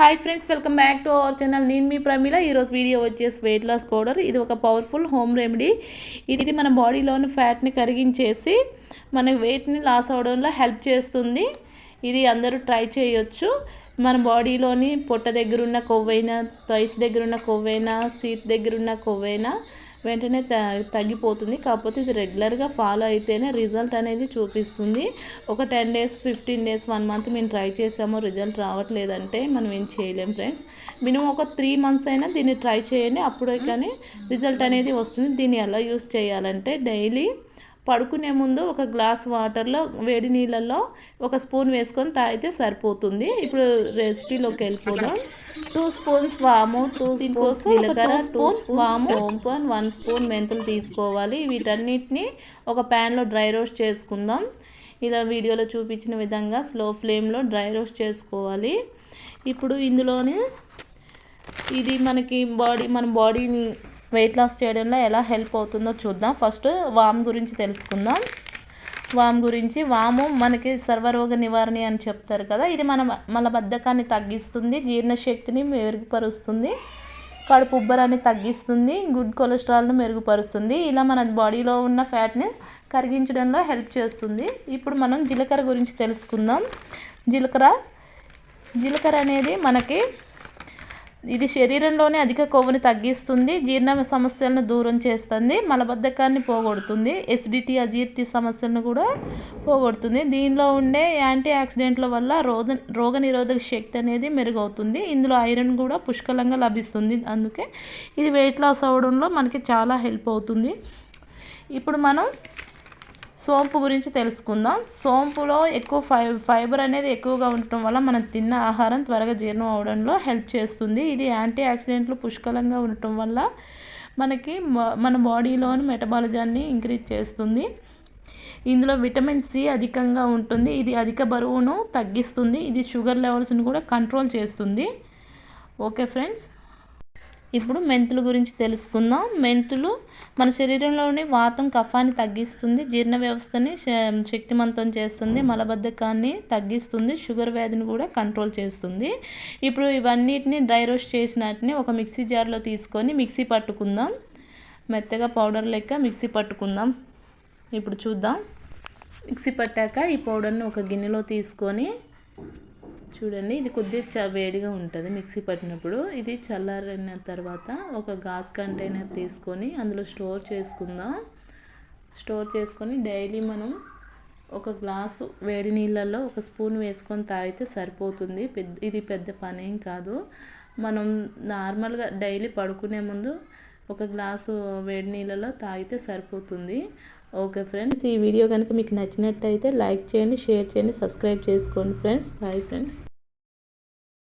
Hi friends welcome back to our channel నేను మీ ప్రమిళ ఈరోజు వీడియో వచ్చేసి వెయిట్ లాస్ పౌడర్ ఇది ఒక పవర్ఫుల్ హోమ్ రెమెడీ ఇది మన బాడీలోని ఫ్యాట్ని కరిగించేసి మన వెయిట్ని లాస్ అవడంలో హెల్ప్ చేస్తుంది. ఇది అందరూ ట్రై చేయొచ్చు. మన బాడీలోని పొట్ట దగ్గరున్న కొవ్వైనా థైస్ దగ్గరున్న కొవ్వైనా సీట్ దగ్గరున్న కొవ్వైనా వెంటనే తగ్గిపోతుంది. కాకపోతే ఇది రెగ్యులర్గా ఫాలో అయితేనే రిజల్ట్ అనేది చూపిస్తుంది. ఒక ten days fifteen days one month మేము ట్రై చేసాము రిజల్ట్ రావట్లేదంటే మనం ఏం చేయలేం ఫ్రెండ్స్. మినిమం ఒక త్రీ మంత్స్ అయినా దీన్ని ట్రై చేయండి. అప్పుడే కానీ రిజల్ట్ అనేది వస్తుంది. దీన్ని ఎలా యూస్ చేయాలంటే డైలీ పడుకునే ముందు ఒక గ్లాస్ వాటర్లో వేడి నీళ్ళల్లో ఒక స్పూన్ వేసుకొని తాగితే సరిపోతుంది. ఇప్పుడు రెసిపీలోకి వెళ్ళిపోదాం. టూ స్పూన్స్ వాము టూ స్పూన్స్ జీలకర్ర టూ వాము సోంపు వన్ స్పూన్ మెంతులు తీసుకోవాలి. వీటన్నిటిని ఒక ప్యాన్లో డ్రై రోస్ట్ చేసుకుందాం. ఇలా వీడియోలో చూపించిన విధంగా స్లో ఫ్లేమ్లో డ్రై రోస్ట్ చేసుకోవాలి. ఇప్పుడు ఇందులోని ఇది మనకి బాడీ మన బాడీని వెయిట్ లాస్ చేయడంలో ఎలా హెల్ప్ అవుతుందో చూద్దాం. ఫస్ట్ వామ్ గురించి తెలుసుకుందాం. వామ్ గురించి వాము మనకి సర్వరోగ నివారణ అని చెప్తారు కదా ఇది మన మలబద్ధకాన్ని తగ్గిస్తుంది జీర్ణశక్తిని మెరుగుపరుస్తుంది కడుపు ఉబ్బరాన్ని తగ్గిస్తుంది గుడ్ కొలెస్ట్రాల్ను మెరుగుపరుస్తుంది. ఇలా మన బాడీలో ఉన్న ఫ్యాట్ని కరిగించడంలో హెల్ప్ చేస్తుంది. ఇప్పుడు మనం జీలకర్ర గురించి తెలుసుకుందాం. జీలకర్ర జీలకర్ర అనేది మనకి ఇది శరీరంలోనే అధిక కొవ్వుని తగ్గిస్తుంది జీర్ణ సమస్యలను దూరం చేస్తుంది మలబద్ధకాన్ని పోగొడుతుంది ఎసిడిటీ అజీర్తి సమస్యలను కూడా పోగొడుతుంది. దీనిలో ఉండే యాంటీ ఆక్సిడెంట్ల వల్ల రోగ రోగ నిరోధక శక్తి అనేది మెరుగవుతుంది. ఇందులో ఐరన్ కూడా పుష్కలంగా లభిస్తుంది. అందుకే ఇది వెయిట్ లాస్ అవ్వడంలో మనకి చాలా హెల్ప్ అవుతుంది. ఇప్పుడు మనం సోంపు గురించి తెలుసుకుందాం. సోంపులో ఎక్కువ ఫై ఫైబర్ అనేది ఎక్కువగా ఉండటం వల్ల మనం తిన్న ఆహారం త్వరగా జీర్ణం అవడంలో హెల్ప్ చేస్తుంది. ఇది యాంటీ ఆక్సిడెంట్లు పుష్కలంగా ఉండటం వల్ల మనకి మన బాడీలోని మెటబాలిజాన్ని ఇంక్రీజ్ చేస్తుంది. ఇందులో విటమిన్ సి అధికంగా ఉంటుంది. ఇది అధిక బరువును తగ్గిస్తుంది. ఇది షుగర్ లెవెల్స్ని కూడా కంట్రోల్ చేస్తుంది. Okay friends? ఇప్పుడు మెంతులు గురించి తెలుసుకుందాం. మెంతులు మన శరీరంలోని వాతం కఫాన్ని తగ్గిస్తుంది. జీర్ణ వ్యవస్థని శక్తిమంతం చేస్తుంది. మలబద్ధకాన్ని తగ్గిస్తుంది. షుగర్ వ్యాధిని కూడా కంట్రోల్ చేస్తుంది. ఇప్పుడు ఇవన్నిటిని డ్రై రోస్ట్ చేసినట్ని ఒక మిక్సీ జార్లో తీసుకొని మిక్సీ పట్టుకుందాం. మెత్తగా పౌడర్ లెక్క మిక్సీ పట్టుకుందాం. ఇప్పుడు చూద్దాం. మిక్సీ పట్టాక ఈ పౌడర్ని ఒక గిన్నెలో తీసుకొని చూడండి ఇది కొద్దిగా వేడిగా ఉంటుంది మిక్సీ పట్టినప్పుడు. ఇది చల్లారిన తర్వాత ఒక గాజ్ కంటైనర్ తీసుకొని అందులో స్టోర్ చేసుకుందాం. స్టోర్ చేసుకొని డైలీ మనం ఒక గ్లాసు వేడి నీళ్ళల్లో ఒక స్పూన్ వేసుకొని తాగితే సరిపోతుంది. పెద్ద ఇది పెద్ద పనేం కాదు. మనం నార్మల్గా డైలీ పడుకునే ముందు ఒక గ్లాసు వేడి నీళ్ళలో తాగితే సరిపోతుంది. ఓకే ఫ్రెండ్స్ ఈ వీడియో కనుక మీకు నచ్చినట్టయితే లైక్ చేయండి షేర్ చేయండి సబ్స్క్రైబ్ చేసుకోండి ఫ్రెండ్స్. Bye friends.